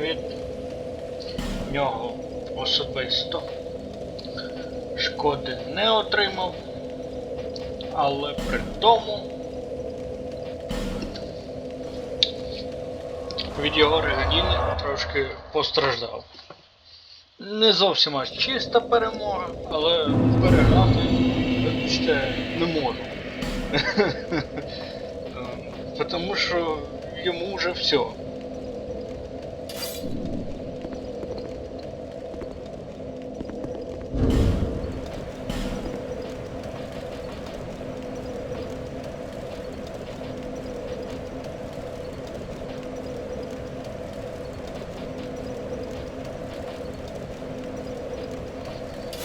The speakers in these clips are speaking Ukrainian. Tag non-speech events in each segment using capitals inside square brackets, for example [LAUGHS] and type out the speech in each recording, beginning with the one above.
від нього особисто шкоди не отримав, але при тому від його реганіни трошки постраждав. Не зовсім аж чиста перемога, але переграти, вибачте, не можу. [LAUGHS] Е, Тому що йому вже все.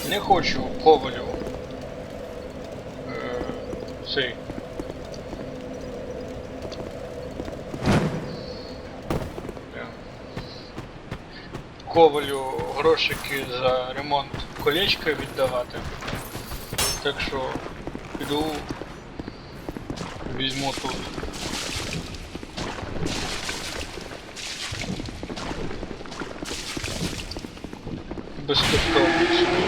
Не хочу Ковалю е. Ковалю грошики за ремонт колечка віддавати. Так що піду візьму тут. Безкоштовний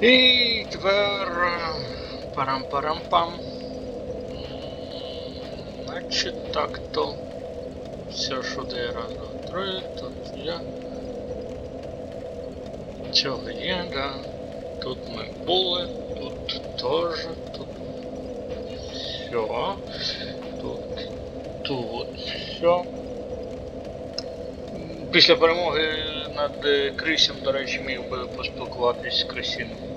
І тепер парам-парам-пам. Значить так то. Все, що де раз, два, три, тут я. Цього є, да. Тут ми були, тут теж, тут все. Тут, тут все. Після перемоги над Крисем, до речі, міг би поспілкуватись з Крисіним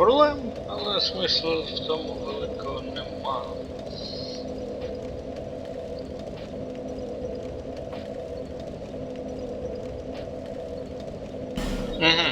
королем, але смислу в тому великого нема. Угу.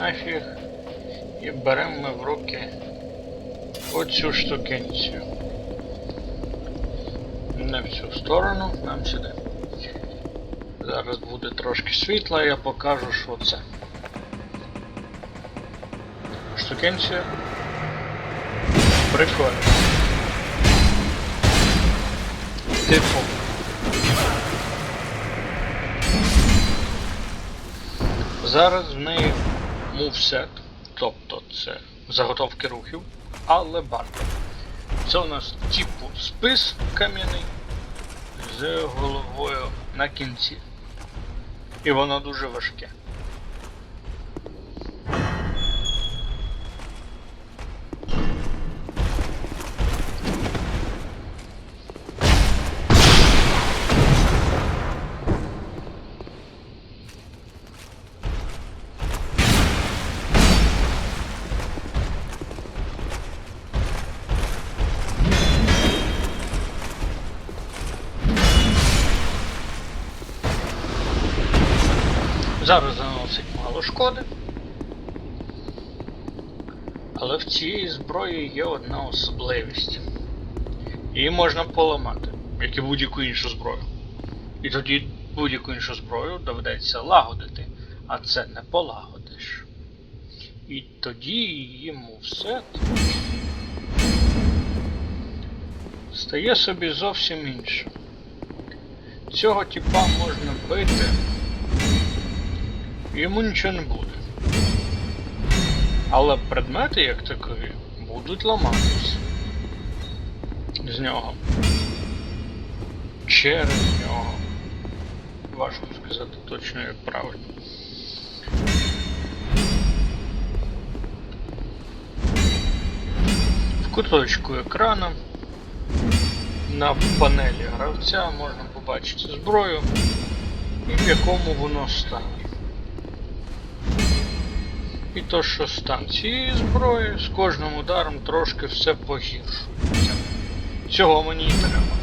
Нафіг. І беремо ми в руки оцю штукенцію. Не в цю сторону, нам сюди. Зараз буде трошки світла, я покажу, що це. Штукенція. Прикольно. Типу. Зараз в неї мувсет, тобто це заготовки рухів, але бартер. Це у нас типу спис кам'яний з головою на кінці. І воно дуже важке. Зараз заносить мало шкоди. Але в цій зброї є одна особливість. Її можна поламати, як і будь-яку іншу зброю. І тоді будь-яку іншу зброю доведеться лагодити, а це не полагодиш. І тоді її мувсет стає собі зовсім іншим. Цього типа можна бити йому нічого не буде. Але предмети, як такові, будуть ламатись з нього. Через нього. Важко сказати точно як правильно. В куточку екрана на панелі гравця можна побачите зброю і в якому воно стані. І то, що стан цієї зброї з кожним ударом трошки все погіршується. Цього мені і треба.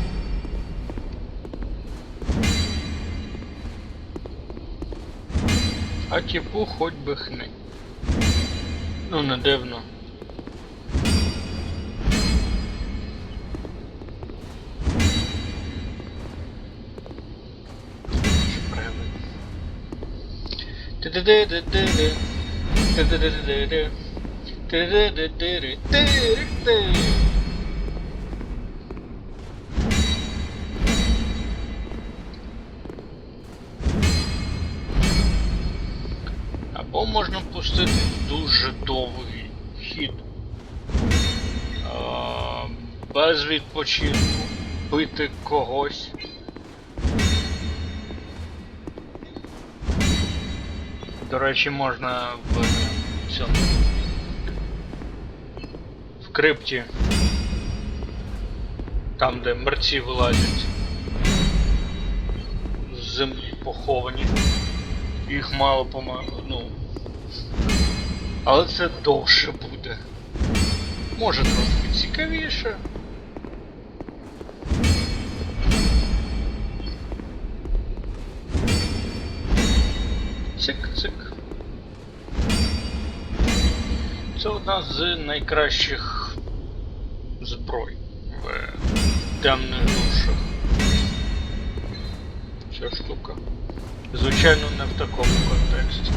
А типу хоч би хни. Ну, не дивно. Чи Або можна пустити дуже довгий хід. Без відпочинку. Бити когось. До речі, можна в цьому. В крипті. Там, де мерці вилазять. З землі поховані. Їх мало по-моєму, ну. Але це довше буде. Може трошки цікавіше. Цик-цик. Це одна з найкращих зброй в темних душах. Ця штука. Звичайно, не в такому контексті.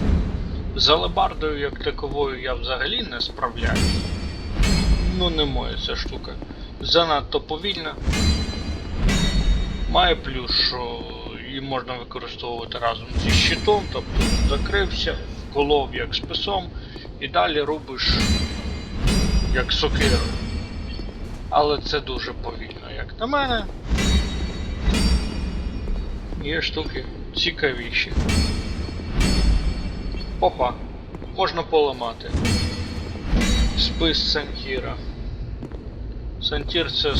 З алебардою як таковою я взагалі не справляюсь. Ну не моя ця штука. Занадто повільна. Має плюс, що її можна використовувати разом зі щитом, тобто закрився, вколов як списом, і далі рубиш як сокирою. Але це дуже повільно, як на мене. Є штуки цікавіші. Опа, можна поламати. Спис Сантіра. Сантір це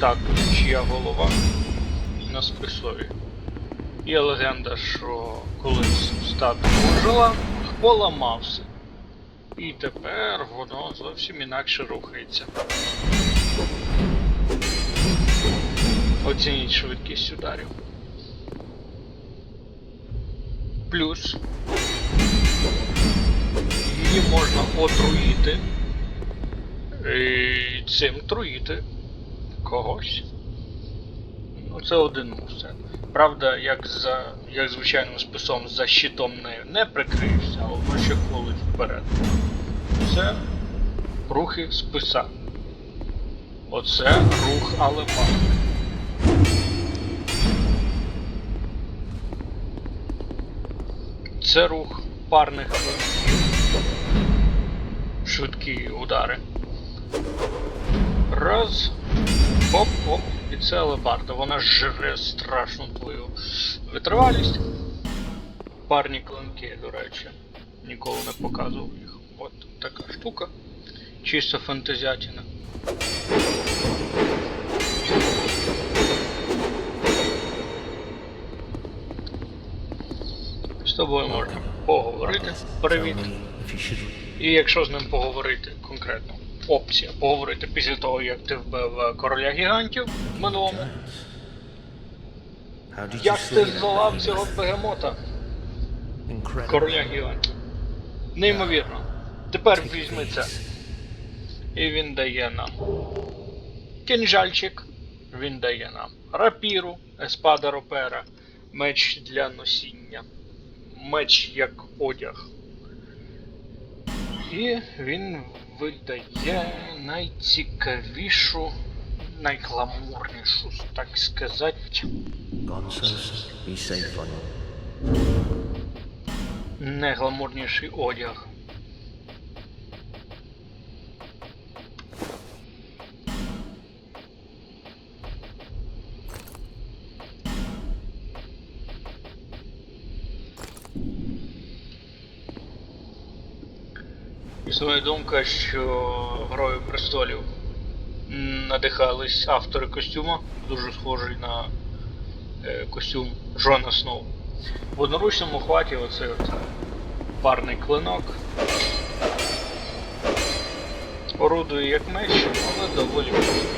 також чия голова на списові. Є легенда, що колись статуя ожила, поламався. І тепер воно зовсім інакше рухається. Оцініть швидкість ударів. Плюс її можна отруїти. І цим труїти когось. Ну, це один мусор. Правда, як за як звичайним списом за щитом не, не прикриєшся, а воно ще колить вперед. Це рухи списа. Оце рух алебарди. Це рух парних. Швидкі удари. Раз. Оп-оп. І це алебарда. Вона жре страшно твою витривалість. Парні клинки, до речі. Ніколи не показував їх. От така штука. Чисто фантазіатіна. З тобою можна поговорити. Привіт. І якщо з ним поговорити конкретно, опція поговорити після того, як ти вбив е, короля гігантів в минулому. Як ти здолав цього бегемота, короля гігантів? Неймовірно. Тепер візьми це. І він дає нам. Кінжальчик. Він дає нам рапіру, еспада ропера, меч для носіння. Меч як одяг. І він видає найцікавішу, найгламурнішу, так сказати, найгламурніший одяг. Існує думка, що грою престолів надихались автори костюма, дуже схожий на е, костюм Джона Сноу. В одноручному хваті оцей от парний клинок. Орудує як меч, але доволі повільний.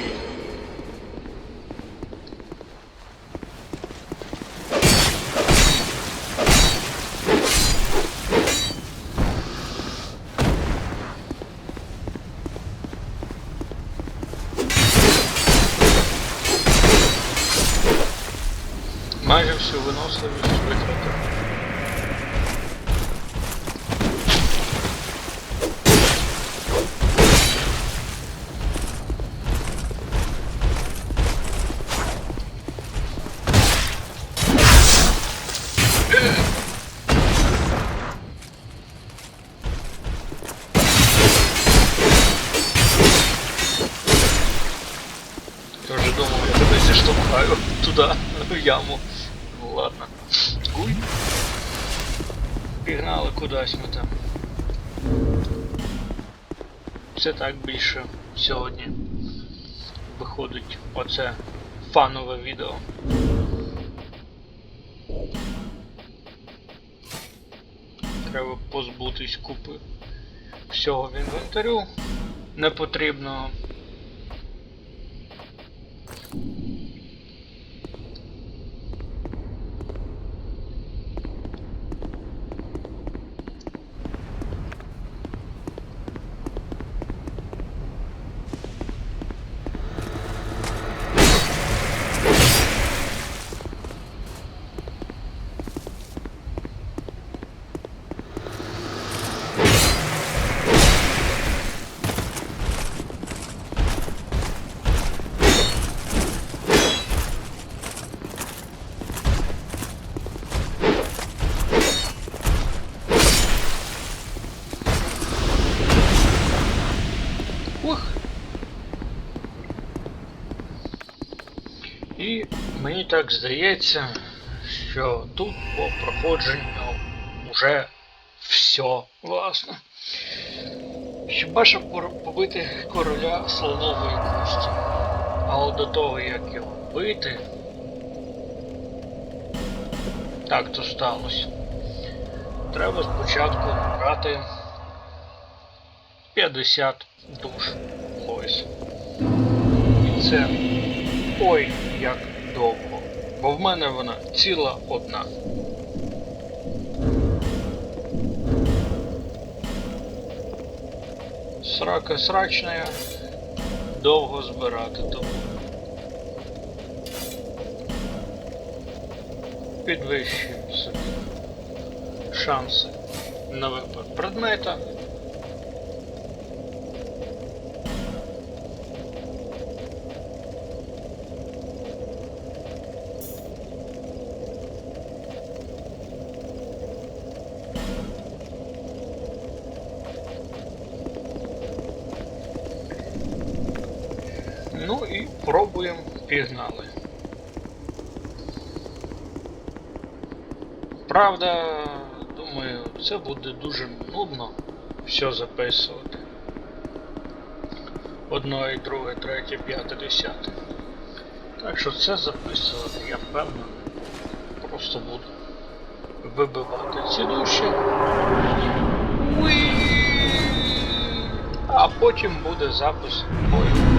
Яму. Ну ладно. Уй. Пігнали кудись ми там. Це так більше сьогодні виходить оце фанове відео. Треба позбутись купи всього в інвентарю непотрібного. Так здається, що тут по проходженню вже все, власне. Хіба що побити короля слонової кості. А от до того, як його бити. Так то сталося. Треба спочатку набрати 50 душ Лойс. І це ой як довго. Бо в мене вона ціла одна. Срака срачная, довго збирати тому. Підвищуємо собі шанси на випад предмета. Ну і пробуємо пігнали. Правда, думаю, це буде дуже нудно все записувати. Одно друге, третє, п'яте, десяте. Так що це записувати, я впевнений, просто буду вибивати ці душі. Уі! А потім буде запис бою.